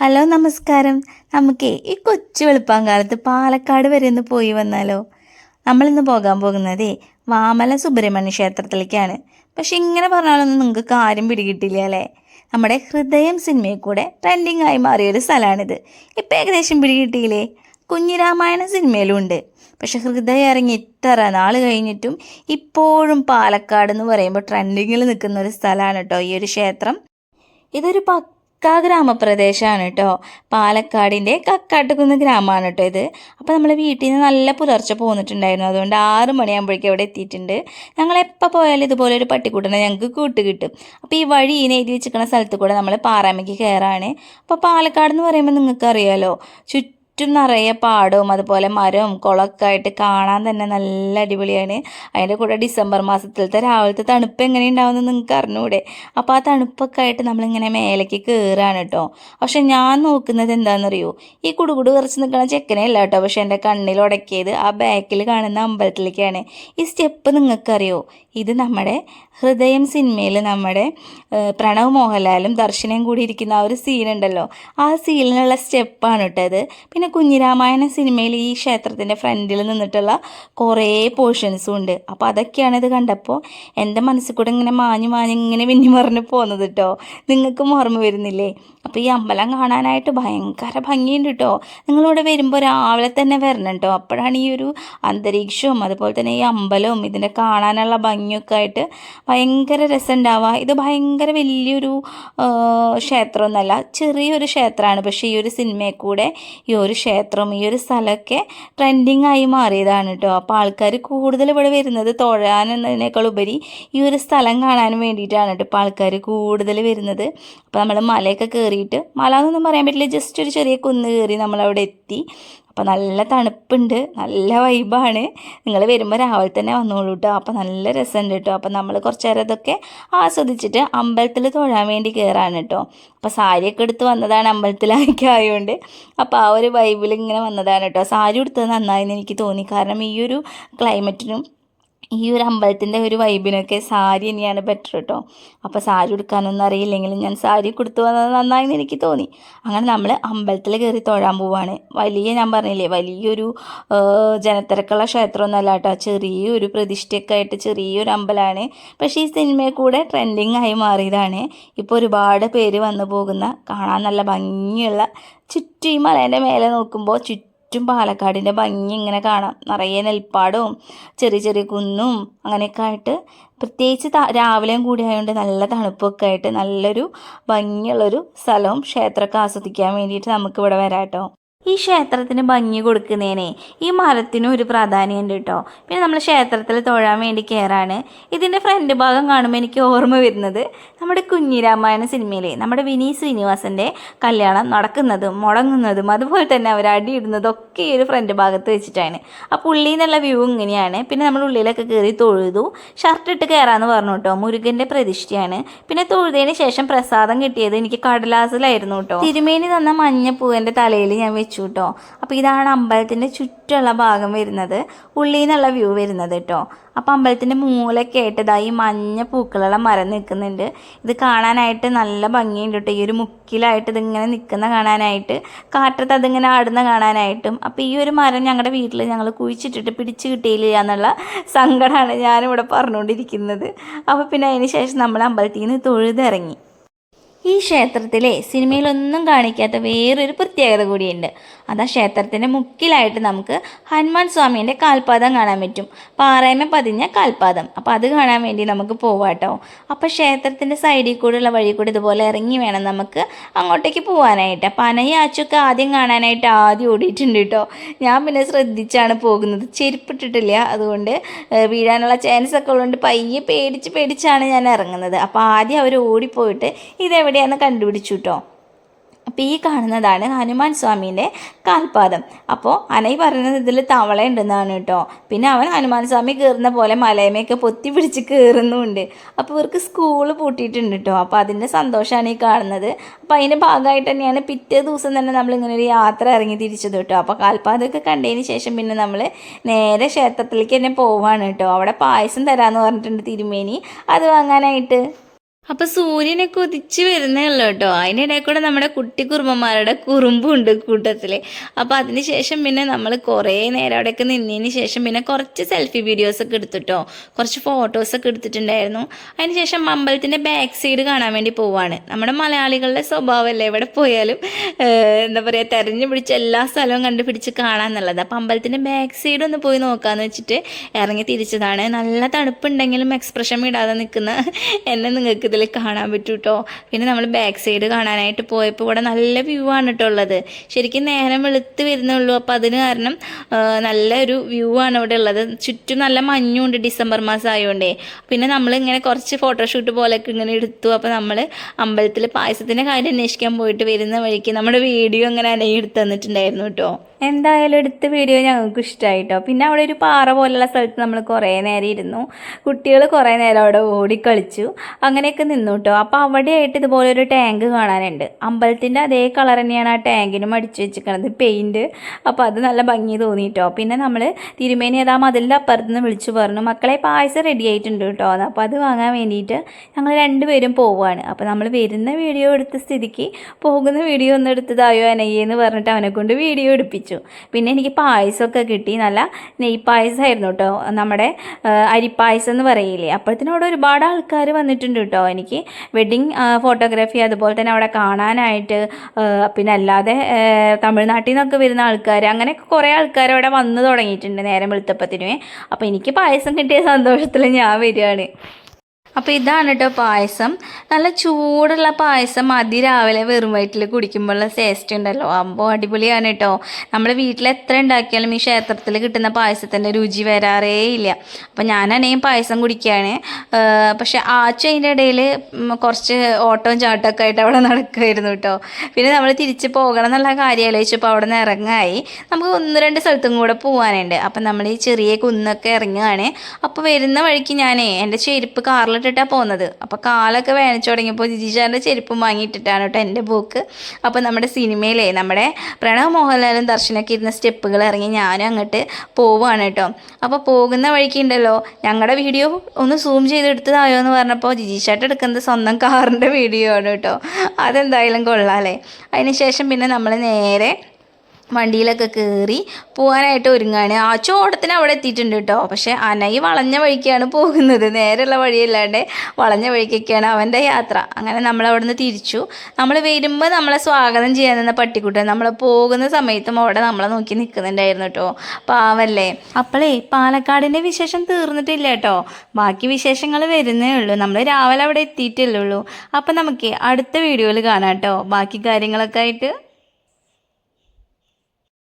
Hello നമസ്കാരം. നമുക്ക് ഈ കൊച്ചു വെളുപ്പാങ്കാലത്ത് പാലക്കാട് വരെ ഒന്ന് പോയി വന്നാലോ? നമ്മളിന്ന് പോകാൻ പോകുന്നത് വാമല സുബ്രഹ്മണ്യ ക്ഷേത്രത്തിലേക്കാണ്. പക്ഷെ ഇങ്ങനെ പറഞ്ഞാലൊന്നും നിങ്ങൾക്ക് കാര്യം പിടികിട്ടില്ല അല്ലേ? നമ്മുടെ ഹൃദയം സിനിമയിൽ കൂടെ ട്രെൻഡിങ് ആയി മാറിയൊരു സ്ഥലമാണിത്. ഇപ്പം ഏകദേശം പിടികിട്ടിയില്ലേ? കുഞ്ഞിരാമായണ സിനിമയിലും ഉണ്ട്. പക്ഷെ ഹൃദയം ഇറങ്ങി ഇത്ര നാൾ കഴിഞ്ഞിട്ടും ഇപ്പോഴും പാലക്കാട് എന്ന് പറയുമ്പോൾ ട്രെൻഡിങ്ങിൽ നിൽക്കുന്ന ഒരു സ്ഥലമാണ് കേട്ടോ ഈ ഒരു ക്ഷേത്രം. ഇതൊരു പക്കാ ഗ്രാമപ്രദേശമാണ് കേട്ടോ. പാലക്കാടിന്റെ കക്കാട്ടുകുന്ന് ഗ്രാമമാണ് കേട്ടോ ഇത്. അപ്പോൾ നമ്മൾ വീട്ടിൽ നിന്ന് നല്ല പുലർച്ചെ പോന്നിട്ടുണ്ടായിരുന്നു. അതുകൊണ്ട് ആറ് മണിയാകുമ്പോഴേക്കും അവിടെ എത്തിയിട്ടുണ്ട്. ഞങ്ങൾ എപ്പോൾ പോയാലും ഇതുപോലെ ഒരു പട്ടിക്കൂട്ടനെ ഞങ്ങൾക്ക് കൂട്ട് കിട്ടും. അപ്പോൾ ഈ വഴി ഇനി എഴുതി വെച്ചിരിക്കുന്ന സ്ഥലത്ത് കൂടെ നമ്മൾ പാറാമയ്ക്ക് കയറാണ്. അപ്പോൾ പാലക്കാട് എന്ന് പറയുമ്പോൾ നിങ്ങൾക്ക് അറിയാലോ ചുറ്റും നിറയെ പാടവും അതുപോലെ മരവും കുളമൊക്കെ ആയിട്ട് കാണാൻ തന്നെ നല്ല അടിപൊളിയാണ്. അതിന്റെ കൂടെ ഡിസംബർ മാസത്തിലത്തെ രാവിലത്തെ തണുപ്പ് എങ്ങനെ ഉണ്ടാവുമെന്ന് നിങ്ങൾക്ക് അറിഞ്ഞൂടെ? അപ്പോൾ ആ തണുപ്പൊക്കെ ആയിട്ട് നമ്മളിങ്ങനെ മേലേക്ക് കയറുകയാണ് കേട്ടോ. പക്ഷെ ഞാൻ നോക്കുന്നത് എന്താണെന്നറിയോ? ഈ കുടുകുടു കുറച്ച് നിൽക്കുന്ന ചെക്കനെ അല്ല കേട്ടോ പക്ഷെ എന്റെ കണ്ണിൽ ഉടക്കിയത് ആ ബാക്കിൽ കാണുന്ന അമ്പലത്തിലേക്കാണ്. ഈ സ്റ്റെപ്പ് നിങ്ങൾക്കറിയോ? ഇത് നമ്മുടെ ഹൃദയം സിനിമയിൽ നമ്മുടെ പ്രണവ് മോഹൻലാലും ദർശനയും കൂടി ഇരിക്കുന്ന ആ ഒരു സീനുണ്ടല്ലോ. ആ സീനിലുള്ള സ്റ്റെപ്പാണ് കേട്ടത് പിന്നെ കുഞ്ഞിരാമായണ സിനിമയിൽ ഈ ക്ഷേത്രത്തിന്റെ ഫ്രണ്ടിൽ നിന്നിട്ടുള്ള കുറേ പോർഷൻസും ഉണ്ട്. അപ്പോൾ അതൊക്കെയാണ് ഇത് കണ്ടപ്പോൾ എന്റെ മനസ്സിൽ കൂടെ ഇങ്ങനെ മാഞ്ഞു മാഞ്ഞ് ഇങ്ങനെ മിന്നി മറിഞ്ഞ് പോകുന്നത് കേട്ടോ നിങ്ങൾക്കും ഓർമ്മ വരുന്നില്ലേ? അപ്പോൾ ഈ അമ്പലം കാണാനായിട്ട് ഭയങ്കര ഭംഗിയുണ്ട് കേട്ടോ നിങ്ങളിവിടെ വരുമ്പോൾ രാവിലെ തന്നെ വരണം കേട്ടോ അപ്പോഴാണ് ഈ ഒരു അന്തരീക്ഷവും അതുപോലെ തന്നെ ഈ അമ്പലവും ഇതിന്റെ കാണാനുള്ള ഭംഗിയൊക്കെ ആയിട്ട് ഭയങ്കര രസം ഉണ്ടാവുക ഇത് ഭയങ്കര വലിയൊരു ക്ഷേത്രമൊന്നുമല്ല ചെറിയൊരു ക്ഷേത്രമാണ്. പക്ഷേ ഈ ഒരു സിനിമയിൽ കൂടെ ഈ ഒരു ക്ഷേത്രം ഈ ഒരു സ്ഥലമൊക്കെ ട്രെൻഡിങ് ആയി മാറിയതാണ് കേട്ടോ. അപ്പോൾ ആൾക്കാർ കൂടുതൽ ഇവിടെ വരുന്നത് തൊഴാൻ എന്നതിനേക്കാൾ ഉപരി ഈ ഒരു സ്ഥലം കാണാൻ വേണ്ടിയിട്ടാണ് കേട്ടോ ഇപ്പോൾ ആൾക്കാർ കൂടുതൽ വരുന്നത്. അപ്പോൾ നമ്മൾ മലയൊക്കെ കയറിയിട്ട് മല എന്നൊന്നും പറയാൻ പറ്റില്ല. ജസ്റ്റ് ഒരു ചെറിയ കുന്ന് കയറി നമ്മളവിടെ എത്തി. അപ്പോൾ നല്ല തണുപ്പുണ്ട്. നല്ല വൈബാണ് നിങ്ങൾ വരുമ്പോൾ രാവിലെ തന്നെ വന്നോളൂ കേട്ടോ അപ്പോൾ നല്ല രസമുണ്ട് കേട്ടോ അപ്പോൾ നമ്മൾ കുറച്ച് നേരം ഇതൊക്കെ ആസ്വദിച്ചിട്ട് അമ്പലത്തിൽ തൊഴാൻ വേണ്ടി കയറാണ് കേട്ടോ അപ്പോൾ സാരിയൊക്കെ എടുത്ത് വന്നതാണ് അമ്പലത്തിലൊക്കെ ആയതുകൊണ്ട് അപ്പോൾ ആ ഒരു വൈബിൽ ഇങ്ങനെ വന്നതാണ് കേട്ടോ സാരി ഉടുത്തത് നന്നായെന്ന് എനിക്ക് തോന്നി. കാരണം ഈ ഒരു ക്ലൈമറ്റിനും ഈ ഒരു അമ്പലത്തിന്റെ ഒരു വൈബിനൊക്കെ സാരി തന്നെയാണ് ബെറ്റർ കേട്ടോ അപ്പോൾ സാരി ഉടുക്കാനൊന്നും അറിയില്ലെങ്കിലും ഞാൻ സാരി കൊടുത്തു വന്നത് നന്നായെന്ന് എനിക്ക് തോന്നി. അങ്ങനെ നമ്മൾ അമ്പലത്തിൽ കയറി തൊഴാൻ പോവാണ്. വലിയ ഞാൻ പറഞ്ഞില്ലേ വലിയൊരു ജനത്തിരക്കുള്ള ക്ഷേത്രമൊന്നുമല്ല കേട്ടോ ചെറിയൊരു പ്രതിഷ്ഠയൊക്കെ ആയിട്ട് ചെറിയൊരു അമ്പലമാണ് പക്ഷേ ഈ സിനിമയിൽ കൂടെ ട്രെൻഡിങ് ആയി മാറിയതാണ്. ഇപ്പോൾ ഒരുപാട് പേര് വന്നു പോകുന്ന കാണാൻ നല്ല ഭംഗിയുള്ള ചുറ്റും ഈ മലേന്റെ മേലെ നോക്കുമ്പോൾ ചുറ്റും ചുറ്റും പാലക്കാടിന്റെ ഭംഗി ഇങ്ങനെ കാണാം. നിറയെ നെൽപ്പാടവും ചെറിയ ചെറിയ കുന്നും അങ്ങനെയൊക്കെ ആയിട്ട് പ്രത്യേകിച്ച് രാവിലെയും കൂടി ആയതുകൊണ്ട് നല്ല തണുപ്പൊക്കെ ആയിട്ട് നല്ലൊരു ഭംഗിയുള്ളൊരു സ്ഥലവും ക്ഷേത്രമൊക്കെ ആസ്വദിക്കാൻ വേണ്ടിയിട്ട് നമുക്കിവിടെ വരാം കേട്ടോ. ഈ ക്ഷേത്രത്തിന് ഭംഗി കൊടുക്കുന്നതിനെ ഈ മരത്തിനും ഒരു പ്രാധാന്യമുണ്ട് കേട്ടോ. പിന്നെ നമ്മൾ ക്ഷേത്രത്തിൽ തൊഴാൻ വേണ്ടി കയറാണ് ഇതിന്റെ ഫ്രണ്ട് ഭാഗം കാണുമ്പോൾ എനിക്ക് ഓർമ്മ വരുന്നത് നമ്മുടെ കുഞ്ഞിരാമായണ സിനിമയിലെ നമ്മുടെ വിനീത് ശ്രീനിവാസന്റെ കല്യാണം നടക്കുന്നതും മുടങ്ങുന്നതും അതുപോലെ തന്നെ അവർ അടിയിടുന്നതും ഒക്കെ ഈ ഒരു ഫ്രണ്ട് ഭാഗത്ത് വെച്ചിട്ടാണ്. ആ പുള്ളിയിൽ നിന്നുള്ള വ്യൂ ഇങ്ങനെയാണ്. പിന്നെ നമ്മൾ ഉള്ളിലൊക്കെ കയറി തൊഴുതു. ഷർട്ട് ഇട്ട് കയറാമെന്ന് പറഞ്ഞു കേട്ടോ. മുരുകന്റെ പ്രതിഷ്ഠയാണ്. പിന്നെ തൊഴുതതിന് ശേഷം പ്രസാദം കിട്ടിയത് എനിക്ക് കടലാസിലായിരുന്നു കേട്ടോ. തിരുമേനി തന്ന മഞ്ഞപ്പൂവിന്റെ തലയിൽ ഞാൻ വെച്ചു. കേട്ടോ അപ്പോൾ ഇതാണ് അമ്പലത്തിന്റെ ചുറ്റുള്ള ഭാഗം വരുന്നത്. ഉള്ളിൽ നിന്നുള്ള വ്യൂ വരുന്നത് കേട്ടോ അപ്പോൾ അമ്പലത്തിന്റെ മൂലൊക്കെ ആയിട്ടതായി മഞ്ഞ പൂക്കളുള്ള മരം നിൽക്കുന്നുണ്ട്. ഇത് കാണാനായിട്ട് നല്ല ഭംഗിയുണ്ട് കേട്ടോ ഈ ഒരു മുക്കിലായിട്ട് ഇതിങ്ങനെ നിൽക്കുന്ന കാണാനായിട്ട്. കാറ്റത്ത് അതിങ്ങനെ ആടുന്ന കാണാനായിട്ടും. അപ്പോൾ ഈ ഒരു മരം ഞങ്ങളുടെ വീട്ടിൽ ഞങ്ങൾ കുഴിച്ചിട്ടിട്ട് പിടിച്ച് കിട്ടിയില്ല എന്നുള്ള സങ്കടമാണ് ഞാനിവിടെ പറഞ്ഞുകൊണ്ടിരിക്കുന്നത് അപ്പോൾ പിന്നെ അതിന് ശേഷം നമ്മൾ അമ്പലത്തിൽ നിന്ന് തൊഴുതിറങ്ങി. ഈ ക്ഷേത്രത്തിലെ സിനിമയിലൊന്നും കാണിക്കാത്ത വേറൊരു പ്രത്യേകത കൂടിയുണ്ട്. ആ ക്ഷേത്രത്തിന്റെ മുക്കിലായിട്ട് നമുക്ക് ഹനുമാൻ സ്വാമീന്റെ കാൽപാദം കാണാൻ പറ്റും. പാറയമ പതിഞ്ഞ കാൽപാദം. അപ്പോൾ അത് കാണാൻ വേണ്ടി നമുക്ക് പോവാട്ടോ. അപ്പോൾ ക്ഷേത്രത്തിന്റെ സൈഡിൽ കൂടെയുള്ള വഴി കൂടി ഇതുപോലെ ഇറങ്ങി വേണം നമുക്ക് അങ്ങോട്ടേക്ക് പോകാനായിട്ട് അപ്പോൾ അനയാച്ചൊക്കെ ആദ്യം കാണാനായിട്ട് ആദ്യം ഓടിയിട്ടുണ്ട് കേട്ടോ ഞാൻ പിന്നെ ശ്രദ്ധിച്ചാണ് പോകുന്നത്. ചെരുപ്പിട്ടിട്ടില്ല. അതുകൊണ്ട് വീഴാനുള്ള ചാൻസ് ഒക്കെ ഉള്ളതുകൊണ്ട് പയ്യെ പേടിച്ച് പേടിച്ചാണ് ഞാൻ ഇറങ്ങുന്നത്. അപ്പോൾ ആദ്യം അവർ ഓടിപ്പോയിട്ട് ഇതെവിടെയാണെന്ന് കണ്ടുപിടിച്ചു കേട്ടോ അപ്പോൾ ഈ കാണുന്നതാണ് ഹനുമാൻ സ്വാമീന്റെ കാൽപാദം. അപ്പോൾ അനൈ പറയുന്നത് ഇതിൽ തവള ഉണ്ടെന്നാണ് കേട്ടോ. പിന്നെ അവൻ ഹനുമാൻ സ്വാമി കയറുന്ന പോലെ മലയമൊക്കെ പൊത്തി പിടിച്ച് കയറുന്നുമുണ്ട് അപ്പോൾ ഇവർക്ക് സ്കൂൾ പൂട്ടിയിട്ടുണ്ട് കേട്ടോ. അപ്പോൾ അതിന്റെ സന്തോഷമാണ് ഈ കാണുന്നത്. അപ്പോൾ അതിന്റെ ഭാഗമായിട്ട് തന്നെയാണ് പിറ്റേ ദിവസം തന്നെ നമ്മൾ ഇങ്ങനെ ഒരു യാത്ര ഇറങ്ങി തിരിച്ചത് കേട്ടോ. അപ്പോൾ കാൽപാദമൊക്കെ കണ്ടതിന് ശേഷം പിന്നെ നമ്മൾ നേരെ ക്ഷേത്രത്തിലേക്ക് തന്നെ പോവാണ് കേട്ടോ. അവിടെ പായസം തരാമെന്ന് പറഞ്ഞിട്ടുണ്ട് തിരുമേനി. അത് വാങ്ങാനായിട്ട്. അപ്പൊ സൂര്യനൊക്കെ ഉദിച്ച് വരുന്നേ ഉള്ളൂ കേട്ടോ. അതിനിടയിൽ കൂടെ നമ്മുടെ കുട്ടി കുറുമ്പന്മാരുടെ കുറുമ്പുണ്ട് കൂട്ടത്തിൽ. അപ്പൊ അതിനുശേഷം പിന്നെ നമ്മൾ കുറേ നേരം അവിടെയൊക്കെ നിന്നതിന് ശേഷം പിന്നെ കുറച്ച് സെൽഫി വീഡിയോസ് ഒക്കെ എടുത്തിട്ടോ. കുറച്ച് ഫോട്ടോസ് ഒക്കെ എടുത്തിട്ടുണ്ടായിരുന്നു. അതിനുശേഷം അമ്പലത്തിന്റെ ബാക്ക് സൈഡ് കാണാൻ വേണ്ടി പോവാണ്. നമ്മുടെ മലയാളികളുടെ സ്വഭാവമല്ലേ എവിടെ പോയാലും എന്താ പറയുക തെരഞ്ഞു പിടിച്ച് എല്ലാ സ്ഥലവും കണ്ടുപിടിച്ച് കാണാന്നുള്ളത്. അപ്പൊ അമ്പലത്തിന്റെ ബാക്ക് സൈഡ് ഒന്ന് പോയി നോക്കാന്ന് വെച്ചിട്ട് ഇറങ്ങി തിരിച്ചതാണ്. നല്ല തണുപ്പുണ്ടെങ്കിലും എക്സ്പ്രഷൻ ഇടാതെ നിൽക്കുന്ന എന്നെ നിങ്ങൾക്ക് ഇതിൽ കാണാൻ പറ്റും കേട്ടോ പിന്നെ നമ്മൾ ബാക്ക് സൈഡ് കാണാനായിട്ട് പോയപ്പോൾ ഇവിടെ നല്ല വ്യൂ ആണ് കേട്ടോ ഉള്ളത്. ശരിക്കും നേരം വെളുത്ത് വരുന്നുള്ളൂ. അപ്പോൾ അതിന് കാരണം നല്ലൊരു വ്യൂ ആണ് ഇവിടെ ഉള്ളത്. ചുറ്റും നല്ല മഞ്ഞുണ്ട് ഡിസംബർ മാസം ആയതുകൊണ്ടേ പിന്നെ നമ്മൾ ഇങ്ങനെ കുറച്ച് ഫോട്ടോഷൂട്ട് പോലെയൊക്കെ ഇങ്ങനെ എടുത്തു. അപ്പോൾ നമ്മൾ അമ്പലത്തിൽ പായസത്തിന്റെ കാര്യം അന്വേഷിക്കാൻ പോയിട്ട് വരുന്ന വഴിക്ക് നമ്മുടെ വീഡിയോ അങ്ങനെ എടുത്ത് തന്നിട്ടുണ്ടായിരുന്നു കേട്ടോ എന്തായാലും എടുത്ത വീഡിയോ ഞങ്ങൾക്ക് ഇഷ്ടമായി കേട്ടോ പിന്നെ അവിടെ ഒരു പാറ പോലുള്ള സ്ഥലത്ത് നമ്മൾ കുറേ നേരം ഇരുന്നു. കുട്ടികൾ കുറേ നേരം അവിടെ ഓടിക്കളിച്ചു അങ്ങനെയൊക്കെ നിന്നു കേട്ടോ അപ്പോൾ അവിടെയായിട്ട് ഇതുപോലെ ഒരു ടാങ്ക് കാണാനുണ്ട്. അമ്പലത്തിന്റെ അതേ കളർ തന്നെയാണ് ആ ടാങ്കിനും അടിച്ചു വെച്ചിരിക്കുന്നത് പെയിന്റ് അപ്പോൾ അത് നല്ല ഭംഗി തോന്നി കേട്ടോ പിന്നെ നമ്മൾ തിരുമേനി ഏതാ മതിലിന്റെ അപ്പുറത്ത് നിന്ന് വിളിച്ചു പറഞ്ഞു മക്കളെ പായസം റെഡി ആയിട്ടുണ്ട് കേട്ടോ അപ്പോൾ അത് വാങ്ങാൻ വേണ്ടിയിട്ട് ഞങ്ങൾ രണ്ടുപേരും പോവുകയാണ് അപ്പോൾ നമ്മൾ വരുന്ന വീഡിയോ എടുത്ത സ്ഥിതിക്ക് പോകുന്ന വീഡിയോ ഒന്ന് എടുത്തതായോ അനയ്യെന്ന് പറഞ്ഞിട്ട് അവനെ കൊണ്ട് വീഡിയോ എടുപ്പിച്ചു. പിന്നെ എനിക്ക് പായസമൊക്കെ കിട്ടി. നല്ല നെയ് പായസമായിരുന്നു കേട്ടോ നമ്മുടെ അരിപ്പായസം എന്ന് പറയില്ലേ. അപ്പോഴത്തിനോട് ഒരുപാട് ആൾക്കാർ വന്നിട്ടുണ്ട് കേട്ടോ എനിക്ക് വെഡിങ് ഫോട്ടോഗ്രാഫി അതുപോലെ തന്നെ അവിടെ കാണാനായിട്ട് പിന്നെ അല്ലാതെ തമിഴ്നാട്ടിൽ നിന്നൊക്കെ വരുന്ന ആൾക്കാർ അങ്ങനെ കുറേ ആൾക്കാർ അവിടെ വന്ന് തുടങ്ങിയിട്ടുണ്ട് നേരം വെളുത്തപ്പത്തിനുവേ. അപ്പോൾ എനിക്ക് പായസം കിട്ടിയ സന്തോഷത്തിൽ ഞാൻ വരികയാണ്. അപ്പോൾ ഇതാണ് കേട്ടോ പായസം. നല്ല ചൂടുള്ള പായസം അതിരാവിലെ വെറും വയറ്റിൽ കുടിക്കുമ്പോഴുള്ള ടേസ്റ്റ് ഉണ്ടല്ലോ. അമ്പോ അടിപൊളിയാണ് കേട്ടോ നമ്മൾ വീട്ടിൽ എത്ര ഉണ്ടാക്കിയാലും ഈ ക്ഷേത്രത്തിൽ കിട്ടുന്ന പായസത്തിന്റെ രുചി വരാറേ ഇല്ല. അപ്പോൾ ഞാനാണെങ്കിൽ പായസം കുടിക്കുകയാണ് പക്ഷേ ആച്ചു അതിന്റെ ഇടയിൽ കുറച്ച് ഓട്ടവും ചാട്ടമൊക്കെ ആയിട്ട് അവിടെ നടക്കുമായിരുന്നു കേട്ടോ പിന്നെ നമ്മൾ തിരിച്ച് പോകണം എന്നുള്ള കാര്യം ആലോചിച്ചപ്പോൾ അവിടെ നിന്ന് ഇറങ്ങായി നമുക്ക് ഒന്ന് രണ്ട് സ്ഥലത്തും കൂടെ പോകാനുണ്ട് അപ്പം നമ്മൾ ഈ ചെറിയ കുന്നൊക്കെ ഇറങ്ങുകയാണ് അപ്പോൾ വരുന്ന വഴിക്ക് ഞാനേ എന്റെ ചെരുപ്പ് കാറിലിട്ടിട്ടാണ് പോകുന്നത് അപ്പോൾ കാലൊക്കെ വേനച്ചു തുടങ്ങിയപ്പോൾ ജിജിചാറിന്റെ ചെരുപ്പും വാങ്ങിയിട്ടിട്ടാണ് കേട്ടോ എന്റെ ബുക്ക്. അപ്പോൾ നമ്മുടെ സിനിമയിലെ നമ്മുടെ പ്രണവ് മോഹൻലാലും ദർശനൊക്കെ ഇരുന്ന സ്റ്റെപ്പുകൾ ഇറങ്ങി ഞാനും അങ്ങോട്ട് പോവുകയാണ് കേട്ടോ. അപ്പോൾ പോകുന്ന വഴിക്ക് ഉണ്ടല്ലോ ഞങ്ങളുടെ വീഡിയോ ഒന്ന് സൂം ചെയ്ത് ചെയ്തെടുത്തതായോ എന്ന് പറഞ്ഞപ്പോൾ ജിജി ചേട്ടൻ എടുക്കുന്നത് സ്വന്തം കാറിന്റെ വീഡിയോ ആണ് കേട്ടോ. അതെന്തായാലും കൊള്ളാമല്ലേ അതിന് ശേഷം പിന്നെ നമ്മൾ നേരെ വണ്ടിയിലൊക്കെ കയറി പോകാനായിട്ട് ഒരുങ്ങാണ്. ആ ചോടത്തിന് അവിടെ എത്തിയിട്ടുണ്ട് കേട്ടോ. പക്ഷേ അനയി വളഞ്ഞ വഴിക്കാണ് പോകുന്നത്. നേരെയുള്ള വഴിയല്ലാണ്ട് വളഞ്ഞ വഴിക്കൊക്കെയാണ് അവന്റെ യാത്ര. അങ്ങനെ നമ്മൾ നിന്ന് തിരിച്ചു. നമ്മൾ വരുമ്പോൾ നമ്മളെ സ്വാഗതം ചെയ്യാൻ നിന്ന പട്ടിക്കുട്ടൻ നമ്മൾ പോകുന്ന സമയത്തും അവിടെ നമ്മളെ നോക്കി നിൽക്കുന്നുണ്ടായിരുന്നു കേട്ടോ. പാവല്ലേ. അപ്പോളേ പാലക്കാടിന്റെ വിശേഷം തീർന്നിട്ടില്ല കേട്ടോ. ബാക്കി വിശേഷങ്ങൾ വരുന്നേ ഉള്ളൂ. നമ്മൾ രാവിലെ അവിടെ എത്തിയിട്ടല്ലേ ഉള്ളൂ. അപ്പം നമുക്ക് അടുത്ത വീഡിയോയിൽ കാണാം കേട്ടോ. ബാക്കി കാര്യങ്ങളൊക്കെ ആയിട്ട്